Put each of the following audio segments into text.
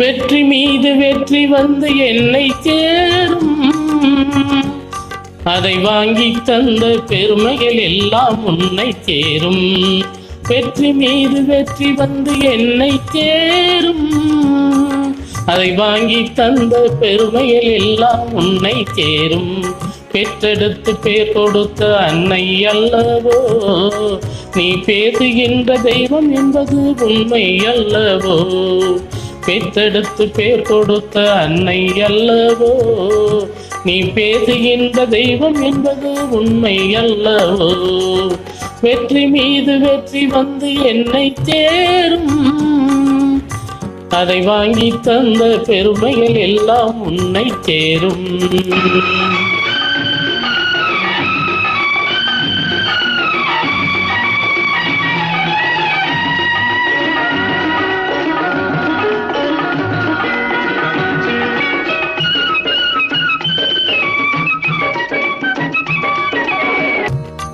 வெற்றி மீது வெற்றி வந்து என்னை சேரும். அதை வாங்கி தந்த பெருமைகள் எல்லாம் உன்னை சேரும். வெற்றி மீது வெற்றி வந்து என்னை சேரும். அதை வாங்கி தந்த பெருமைகள் எல்லாம் உன்னை சேரும். பெற்றெடுத்து பேர் கொடுத்த அன்னை அல்லவோ நீ பேசுகின்ற தெய்வம் என்பது உண்மை அல்லவோ. பெற்றெடுத்து பேர் கொடுத்த அன்னை அல்லவோ? நீ பேசுகின்ற தெய்வம் என்பது உண்மை அல்லவோ? வெற்றி மீது வெற்றி வந்து என்னை சேரும் அதை வாங்கி தந்த பெருமைகள் எல்லாம் உன்னை சேரும்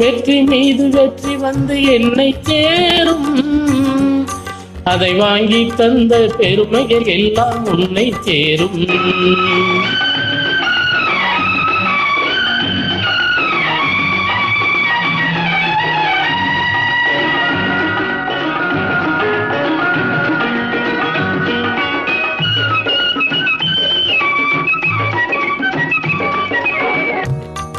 வெற்றி மீது வெற்றி வந்து என்னை சேரும். அதை வாங்கி தந்த பெருமைகள் எல்லாம் உன்னை சேரும்.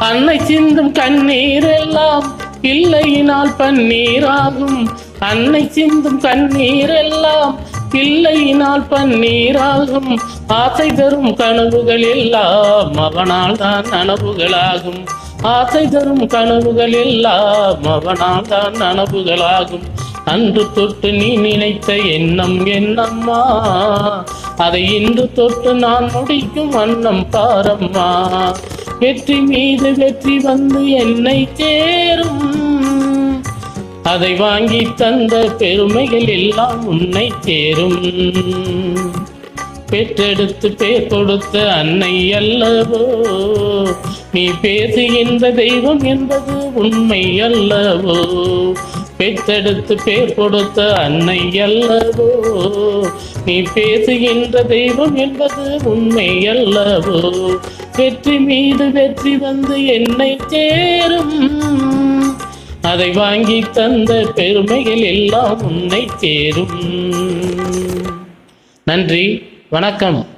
அன்னை சிந்தும் கண்ணீர் எல்லாம் பிள்ளையினால் பன்னீராகும். அன்னை சிந்தும் கண்ணீர் எல்லாம் பன்னீராகும். ஆசை தரும் கனவுகள் எல்லாம் அவனால் தான் நனவுகளாகும். ஆசை தரும் கனவுகள் எல்லாம் அவனால் தான் நனவுகளாகும். அன்று தொட்டு நீ நினைத்த எண்ணம் என்னம்மா? அதை இன்று தொட்டு நான் முடிக்கும் அன்னம் பாரம்மா. வெற்றி மீது வெற்றி வந்து என்னை சேரும். அதை வாங்கி தந்த பெருமைகள் எல்லாம் உன்னை சேரும். பெற்றெடுத்து பேர் கொடுத்த அன்னை அல்லவோ நீ பேசுகின்ற தெய்வம் என்பது உண்மை அல்லவோ. பெற்றெடுத்து பேர் கொடுத்த அன்னை அல்லவோ நீ பேசுகின்ற தெய்வம் என்பது உண்மை அல்லவோ. வெற்றி மீது வெற்றி வந்து என்னை சேரும் அதை வாங்கி தந்த பெருமைகள் எல்லாம் உன்னை சேரும் நன்றி வணக்கம்.